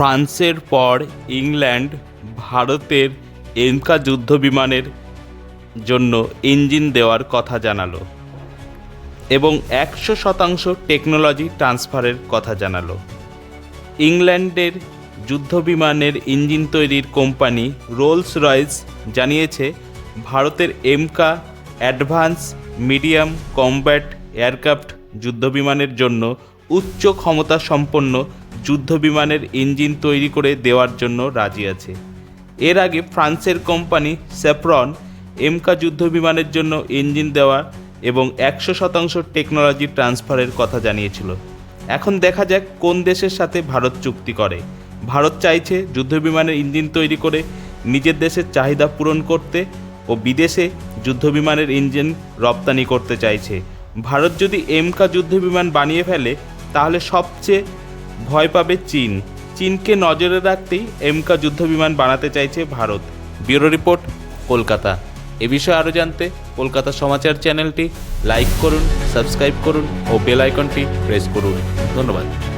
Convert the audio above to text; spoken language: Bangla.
ফ্রান্সের পর ইংল্যান্ড ভারতের এমকা যুদ্ধ বিমানের জন্য ইঞ্জিন দেওয়ার কথা জানালো এবং একশো শতাংশ টেকনোলজি ট্রান্সফারের কথা জানালো। ইংল্যান্ডের যুদ্ধবিমানের ইঞ্জিন তৈরির কোম্পানি রোলস রয়েস জানিয়েছে, ভারতের AMCA advance medium combat aircraft যুদ্ধবিমানের জন্য উচ্চ ক্ষমতা সম্পন্ন যুদ্ধবিমানের ইঞ্জিন তৈরি করে দেওয়ার জন্য রাজি আছে। এর আগে ফ্রান্সের কোম্পানি স্যাফরন এমকা যুদ্ধ বিমানের জন্য ইঞ্জিন দেওয়া এবং একশো শতাংশ টেকনোলজি ট্রান্সফারের কথা জানিয়েছিল। এখন দেখা যাক কোন দেশের সাথে ভারত চুক্তি করে। ভারত চাইছে যুদ্ধবিমানের ইঞ্জিন তৈরি করে নিজের দেশের চাহিদা পূরণ করতে ও বিদেশে যুদ্ধবিমানের ইঞ্জিন রপ্তানি করতে চাইছে। ভারত যদি এমকা যুদ্ধবিমান বানিয়ে ফেলে, তাহলে সবচেয়ে ভয় পাবে চীন। চীনকে নজরে রাখতেই এমকা যুদ্ধবিমান বানাতে চাইছে ভারত। Bureau report, Kolkata. এ বিষয়ে আরও জানতে কলকাতা সমাচার চ্যানেলটি লাইক করুন, সাবস্ক্রাইব করুন ও বেল আইকনটি প্রেস করুন। ধন্যবাদ।